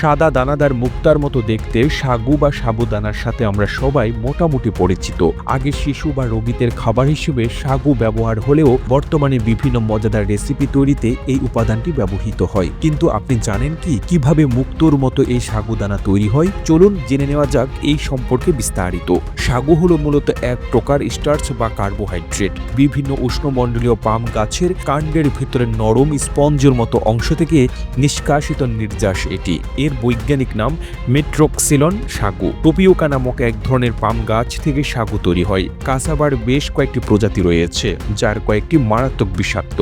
সাদা দানাদার মুক্তার মতো দেখতে সাগু বা সাবুদানার সাথে আমরা সবাই মোটামুটি পরিচিত। আগে শিশু বা রোগীদের খাবার হিসেবে সাগু ব্যবহার হলেও বর্তমানে বিভিন্ন মজাদার রেসিপি তৈরিতে এই উপাদানটি ব্যবহৃত হয়। কিন্তু আপনি জানেন কি? কীভাবে মুক্তোর মতো এই সাগুদানা তৈরি হয়? চলুন জেনে নেওয়া যাক এই সম্পর্কে বিস্তারিত। সাগু হলো মূলত এক প্রকার স্টার্চ বা কার্বোহাইড্রেট বিভিন্ন উষ্ণমণ্ডলীয় পাম গাছের কাণ্ডের ভিতরে নরম স্পঞ্জের মতো অংশ থেকে নিষ্কাশিত নির্যাস এটি। এর বৈজ্ঞানিক নাম মেট্রোক্সিলন সাগু। টপিওকা নামক এক ধরনের পাম গাছ থেকে সাগু তৈরি হয়। কাসাবার বেশ কয়েকটি প্রজাতি রয়েছে, যার কয়েকটি মারাত্মক বিষাক্ত।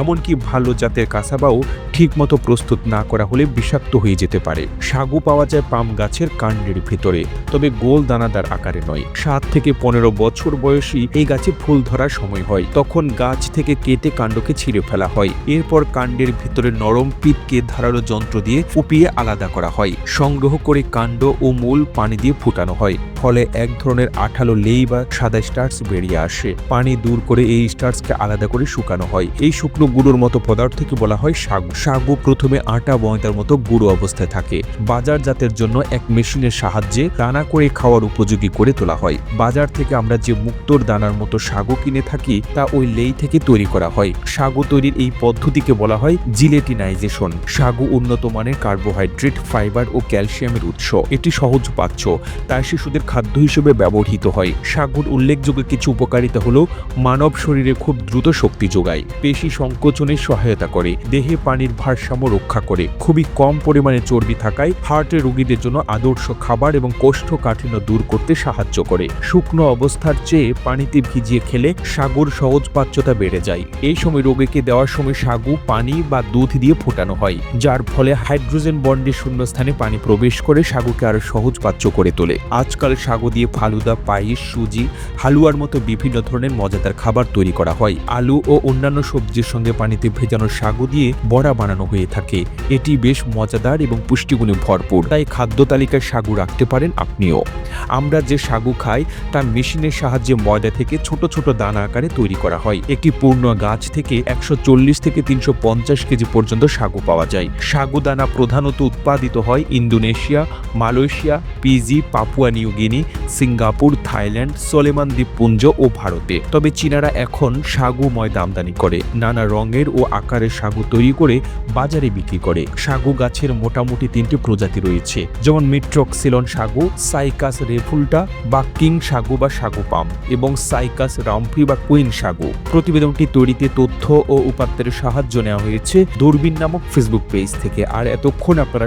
এমনকি ভালো জাতের কাসাবাও ঠিকমতো প্রস্তুত না করা হলে বিষাক্ত হয়ে যেতে পারে। সাগু পাওয়া যায় পাম গাছের কাণ্ডের ভিতরে, তবে গোল দানাদার আকারে নয়। সাত থেকে পনেরো বছর বয়সী এই গাছে ফুল ধরার সময় হয়। তখন গাছ থেকে কেটে কাণ্ডকে ছিঁড়ে ফেলা হয়। এরপর কাণ্ডের ভিতরে নরম পিটকে ধারালো যন্ত্র দিয়ে ফুপিয়ে আলাদা করা হয়। সংগ্রহ করে কাণ্ড ও মূল পানি দিয়ে ফুটানো হয়। ফলে এক ধরনের আঠালো লেই বা সাদা স্টার্স বেরিয়ে আসে। পানি দূর করে এই স্টার্সকে আলাদা করে শুকানো হয়। এই শুকনো গুঁড়োর মতো পদার্থকে বলা হয় সাগু। সাগু প্রথমে আটা ময়দার মতো গুঁড়ো অবস্থায় থাকে। বাজার জাতের জন্য এক মেশিনের সাহায্যে দানা করে খাওয়ার উপযোগী করে তোলা হয়। বাজার থেকে আমরা যে মুক্তোর দানার মতো সাগু কিনে থাকি, তা ওই লেই থেকে তৈরি করা হয়। সাগু তৈরির এই পদ্ধতিকে বলা হয় জিলেটিনাইজেশন। সাগু উন্নত মানের কার্বোহাইড্রেট ফাইবার ও ক্যালসিয়ামের উৎস। এটি সহজ পাচ্য তাই শিশুদের খাদ্য হিসেবে ব্যবহৃত হয়। সাগুর উল্লেখযোগ্য কিছু উপকারিতা হলো, মানব শরীরে খুব দ্রুত শক্তি যোগায়, পেশি সংকোচনে সহায়তা করে, দেহে পানির ভারসাম্য রক্ষা করে, খুবই কম পরিমাণে চর্বি থাকায় হার্টের রোগীদের জন্য আদর্শ খাবার এবং কোষ্ঠকাঠিন্য দূর করতে সাহায্য করে। শুকনো অবস্থার চেয়ে পানিতে ভিজিয়ে খেলে সাগুর সহজ পাচ্যতা বেড়ে যায়। এই সময় রোগীকে দেওয়ার সময় সাগু, পানি বা দুধ দিয়ে ফোটানো হয়, যার ফলে হাইড্রোজেন বন্ডের শূন্যস্থানে পানি প্রবেশ করে সাগুকে আরও সহজ পাচ্য করে তোলে। আজকাল সাগু দিয়ে ফালুদা, পায়েস, সুজি, হালুয়ার মতো বিভিন্ন ধরনের মজাদার খাবার তৈরি করা হয়। আলু ও অন্যান্য সবজির সঙ্গে পানিতে ভেজানো সাগু দিয়ে বড়া বানানো হয়ে থাকে। এটি বেশ মজাদার এবং পুষ্টিগুণে ভরপুর। তাই খাদ্য তালিকায় সাগু রাখতে পারেন আপনিও। আমরা যে সাগু খাই তা মেশিনের সাহায্যে ময়দা থেকে ছোট ছোট দানা আকারে তৈরি করা হয়। একটি পূর্ণ গাছ থেকে একশো চল্লিশ থেকে তিনশো পঞ্চাশ কেজি পর্যন্ত সাগু পাওয়া যায়। সাগু দানা প্রধানত উৎপাদিত হয় Indonesia, Malaysia Fiji Papua new guinea Singapore, Thailand, Solomon দ্বীপপুঞ্জ ও ভারতে। তবে চীনারা এখন সাগু ময়দা আমদানি করে। নানা রঙের ও আকারের সাগু তৈরি করে বাজারে বিক্রি করে। সাগু গাছের মোটামুটি তিনটি প্রজাতি রয়েছে। যেমন মিট্রক্সিলন সাগু, সাইকাস রেফুলটা বা কিং সাগু বা সাগু পাম এবং সাইকাস রামফি বা কুইন সাগু। প্রতিবেদনটি তৈরিতে তথ্য ও উপাত্তের সাহায্য নেওয়া হয়েছে দূরবীন নামক ফেসবুক পেজ থেকে। আর এতক্ষণ আপনারা